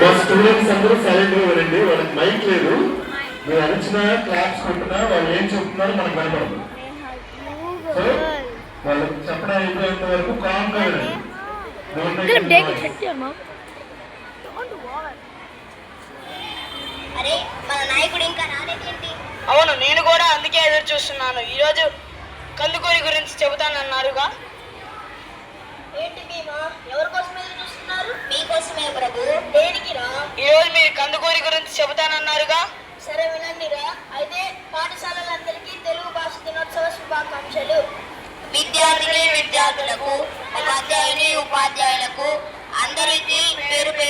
మా స్టూడెంట్స్ అందరూ సైలెంట్గా వినండి వాళ్ళకి మైక్ లేదు. మీరు అరిచినా క్లాప్స్ కొట్టినా వాళ్ళు ఏం చెప్తున్నారో మనకు వినపడదు సో వాళ్ళు చెప్పడం అయిపోయేంత వరకు కామ్గా వినండి Don't make any noise. అరే మన నాయకుడు ఇంకా రాలేదేంటి? అవును నేను కూడా అందుకే ఎదురు చూస్తున్నాను. ఈరోజు కందుకూరి గురించి చెబుతానన్నారుగా. ఏంటి భీమా? ఎవరి కోసం ఎదురు చూస్తున్నారు? మీకోసమే ప్రభు దేనికి రా? ఈరోజు మీరు కందుకూరి గురించి చెబుతానన్నారుగా? సరే వినండి రా. అయితే పాఠశాలలందరికీ తెలుగు భాష దినోత్సవ శుభాకాంక్షలు. విద్యార్థిని విద్యార్థులకు ఉపాధ్యాయుని ఉపాధ్యాయులకు అందరికీ పేరు పేరున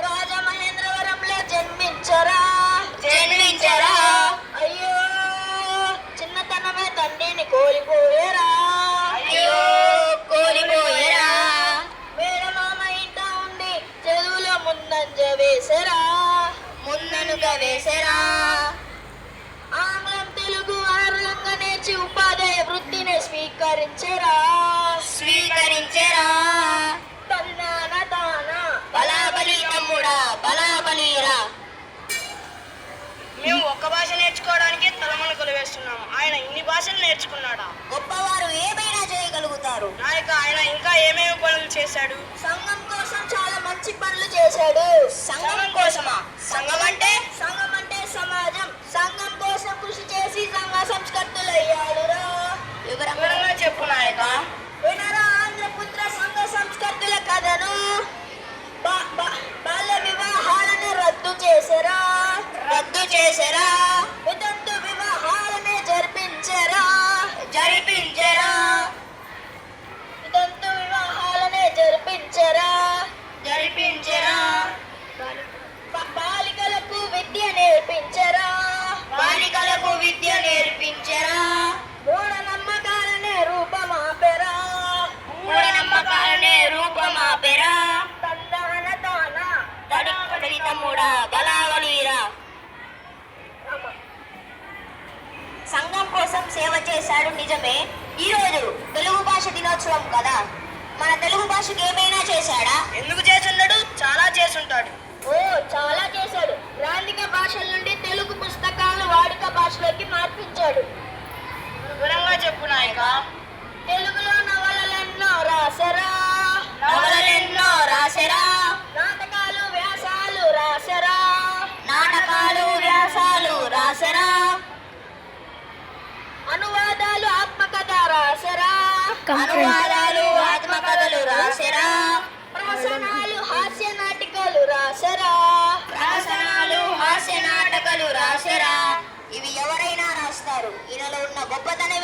రాజమహేంద్రవరంలో జన్మించరా. జన్మించరా. అయ్యో చిన్నతనమే తండ్రిని కోల్పోయేరా. అయ్యో కోల్పోయేరా. మేనమామ ఇంట ఉండి చదువులో ముందంజ వేసరా. వేసరా. ఆంగ్లం తెలుగు ఆరులంగా నేర్చి ఉపాధ్యాయ వృత్తిని స్వీకరించరా. భాష నేర్చుకోవడానికి తలమణకలు వేస్తున్నాము. ఆయన ఇన్ని భాషలు నేర్చుకున్నాడా? గొప్పవారు ఏమైనా చేయగలుగుతారు? నాయక ఆయన ఇంకా ఏమేమి పనులు చేశాడు? సంఘం కోసం చాలా మంచి పనులు చేశాడు. సంఘం కోసమా? సంఘం అంటే? సంఘం చేసరా వితంతు వివాహాలనే జరిపించరా? జరిపించరా? వితంతు వివాహాలనే జరిపించరా? జరిపించరా? బాలికలకు విద్య నేర్పించరా? బాలికలకు విద్య నేర్పించరా? మూఢనమ్మకాలనే రూపమాపెరా? మూఢనమ్మకాలనే రూపమాపెరా? తందాన తాన? తడి తమ్ముడా బలావలీరా సంఘం కోసం సేవ చేశాడు నిజమే. ఈ రోజు తెలుగు భాష దినోత్సవం కదా. మన తెలుగు భాషకి ఏమైనా చేశాడా? ఎందుకు చేసుండడు చాలా చేసుంటాడు ఓ చాలా చేశాడు. గ్రాంధిక భాషల నుండి తెలుగు పుస్తకాలను వాడుక భాషలోకి మార్పించాడు. వివరంగా చెప్పు నాయక తెలుగులో ఆత్మకథలు రాసరా. హాస్య నాటికలు రాసరా. ప్రసనాలు హాస్య నాటకాలు రాసరా. ఇవి ఎవరైనా రాస్తారు. ఈయనలో ఉన్న గొప్పతనం